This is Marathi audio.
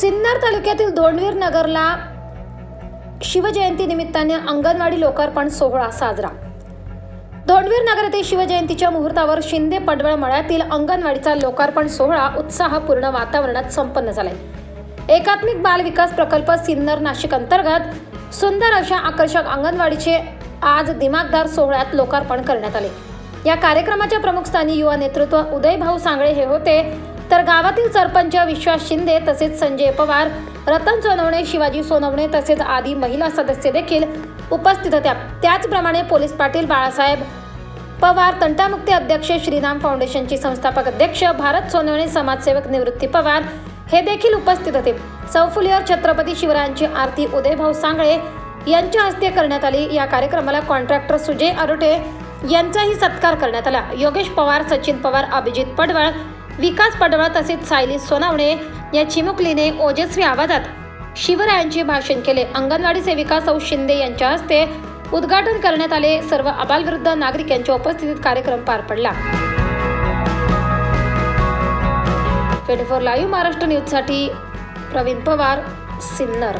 सिन्नर तालुक्यातील दोंडवीर नगरला शिवजयंती निमित्ताने अंगणवाडी लोकार्पण सोहळा साजरा. दोंडवीर नगर येथे शिवजयंतीच्या मुहूर्तावर शिंदे पडवळ मळ्यातील अंगणवाडीचा लोकार्पण सोहळा उत्साहपूर्ण वातावरणात संपन्न झालाय. एकात्मिक बाल विकास प्रकल्प सिन्नर नाशिक अंतर्गत सुंदर अशा आकर्षक अंगणवाडीचे आज दिमागदार सोहळ्यात लोकार्पण करण्यात आले. या कार्यक्रमाच्या प्रमुख स्थानी युवा नेतृत्व उदयभाऊ सांगळे हे होते. तर गावातील सरपंच विश्वास शिंदे तसेच संजय पवार रतन सोनवणे शिवाजी सोनवणे तसेच आदी महिला सदस्य देखील उपस्थित होत्या. त्याचप्रमाणे पोलीस पाटील बाळासाहेब पवार तंटामुक्ती अध्यक्ष श्रीराम फाउंडेशनचे संस्थापक अध्यक्ष भारत सोनवणे समाजसेवक निवृत्ती पवार हे देखील उपस्थित होते. सौफुलियर छत्रपती शिवरायांची आरती उदयभाऊ सांगळे यांच्या हस्ते करण्यात आली. या कार्यक्रमाला कॉन्ट्रॅक्टर सुजय अरोटे यांचाही सत्कार करण्यात आला. योगेश पवार सचिन पवार अभिजित पडवळ विकास पडवळ तसेच सायली सोनावणे या चिमुकलीने ओजस्वी आवाजात शिवरायांचे भाषण केले. अंगणवाडी सेविका सौ शिंदे यांच्या हस्ते उद्घाटन करण्यात आले. सर्व अबालवृद्ध नागरिक यांच्या उपस्थितीत कार्यक्रम पार पडला. ट्वेंटी फोर लाईव्ह महाराष्ट्र न्यूजसाठी प्रवीण पवार सिन्नर.